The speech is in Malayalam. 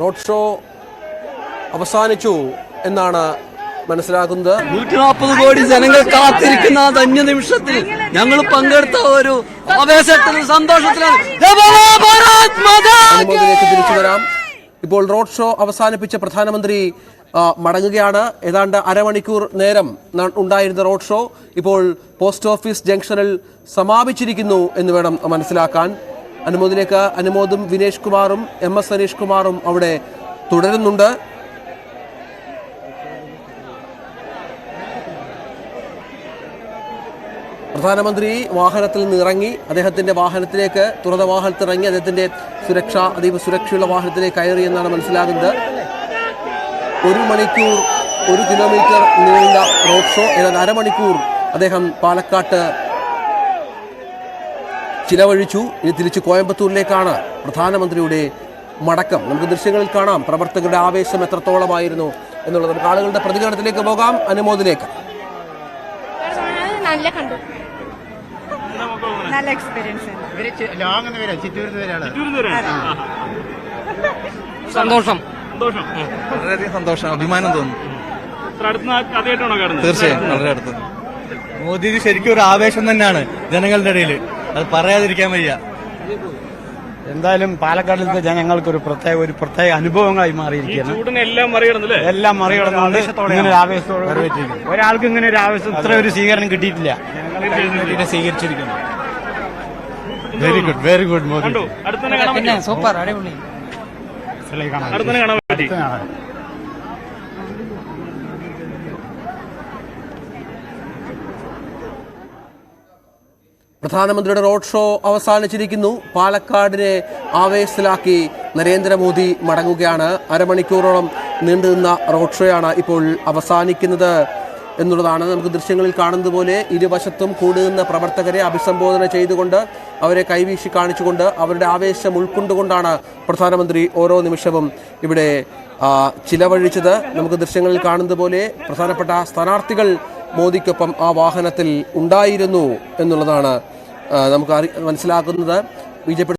റോഡ് ഷോ അവസാനിച്ചു എന്നാണ് മനസ്സിലാക്കുന്നത്. നൂറ്റി നാൽപ്പത് കോടി ജനങ്ങൾ കാത്തിരിക്കുന്ന ആ ധന്യ നിമിഷത്തിൽ ഞങ്ങൾ പങ്കെടുത്ത ഒരു ആവേശത്തിലും സന്തോഷത്തിലാണ് അനുമോദിലേക്ക് തിരിച്ചു വരാം. ഇപ്പോൾ റോഡ് ഷോ അവസാനിപ്പിച്ച പ്രധാനമന്ത്രി മടങ്ങുകയാണ്. ഏതാണ്ട് അരമണിക്കൂർ നേരം ഉണ്ടായിരുന്ന റോഡ് ഷോ ഇപ്പോൾ പോസ്റ്റ് ഓഫീസ് ജംഗ്ഷനിൽ സമാപിച്ചിരിക്കുന്നു എന്ന് വേണം മനസ്സിലാക്കാൻ. അനുമോദിലേക്ക് അനുമോദും വിനേഷ് കുമാറും എം എസ് സനീഷ് കുമാറും അവിടെ തുടരുന്നുണ്ട്. പ്രധാനമന്ത്രി വാഹനത്തിൽ നിന്ന് ഇറങ്ങി അദ്ദേഹത്തിന്റെ വാഹനത്തിലേക്ക് തുറന്ന വാഹനത്തിൽ ഇറങ്ങി അദ്ദേഹത്തിന്റെ സുരക്ഷ അതീവ സുരക്ഷയുള്ള വാഹനത്തിലേക്ക് കയറി എന്നാണ് മനസ്സിലാകുന്നത്. ഒരു മണിക്കൂർ ഒരു കിലോമീറ്റർ നീണ്ട റോഡ് ഷോ ഏതാണ്ട് അരമണിക്കൂർ അദ്ദേഹം പാലക്കാട്ട് ചിലവഴിച്ചു. ഇനി തിരിച്ച് കോയമ്പത്തൂരിലേക്കാണ് പ്രധാനമന്ത്രിയുടെ മടക്കം. നമുക്ക് ദൃശ്യങ്ങളിൽ കാണാം. പ്രവർത്തകരുടെ ആവേശം എത്രത്തോളമായിരുന്നു എന്നുള്ളത്. നമുക്ക് ആളുകളുടെ പ്രതികരണത്തിലേക്ക് പോകാം. അനുമോദിലേക്ക് നല്ല കണ്ടു. നല്ല എക്സ്പീരിയൻസ് സന്തോഷം. സന്തോഷം. വളരെയധികം സന്തോഷം. അഭിമാനം തോന്നുന്നു. തീർച്ചയായും. വളരെ അടുത്ത്. മോദിജി ശരിക്കും ഒരു ആവേശം തന്നെയാണ് ജനങ്ങളുടെ ഇടയിൽ അത് പറയാതിരിക്കാൻ വയ്യ. എന്തായാലും പാലക്കാടിലത്തെ ജനങ്ങൾക്ക് ഒരു പ്രത്യേക ഒരു പ്രത്യേക അനുഭവങ്ങളായി മാറിയിരിക്കുകയാണ്. ചൂടിനെ എല്ലാം മറികടന്നല്ലേ? എല്ലാം മറികടന്നുകൊണ്ട് ഇങ്ങനെ ഒരു ആവേശത്തോടെ ഒരാൾക്ക് ഇങ്ങനെ ഒരു ആവേശം ഇത്ര ഒരു സ്വീകരണം കിട്ടിയിട്ടില്ല. ഇതിനെ സ്വീകരിച്ചിരിക്കുന്നു. Very good very good Modi. പറ്റും സൂപ്പർ അടിപൊളി. അടുത്ത് തന്നെ കാണാൻ പ്രധാനമന്ത്രിയുടെ റോഡ് ഷോ അവസാനിച്ചിരിക്കുന്നു. പാലക്കാടിനെ ആവേശത്തിലാക്കി നരേന്ദ്രമോദി മടങ്ങുകയാണ്. അരമണിക്കൂറോളം നീണ്ടുനിന്ന റോഡ് ഷോയാണ് ഇപ്പോൾ അവസാനിക്കുന്നത് എന്നുള്ളതാണ് നമുക്ക് ദൃശ്യങ്ങളിൽ കാണുന്നത് പോലെ. ഇരുവശത്തും കൂടുന്ന പ്രവർത്തകരെ അഭിസംബോധന ചെയ്തുകൊണ്ട് അവരെ കൈവീശി കാണിച്ചുകൊണ്ട് അവരുടെ ആവേശം ഉൾക്കൊണ്ടുകൊണ്ടാണ് പ്രധാനമന്ത്രി ഓരോ നിമിഷവും ഇവിടെ ചിലവഴിച്ചത്. നമുക്ക് ദൃശ്യങ്ങളിൽ കാണുന്നത് പോലെ പ്രധാനപ്പെട്ട സ്ഥാനാർത്ഥികൾ മോദിക്കൊപ്പം ആ വാഹനത്തിൽ ഉണ്ടായിരുന്നു എന്നുള്ളതാണ് നമുക്ക് മനസ്സിലാക്കുന്നത് ബി ജെ പി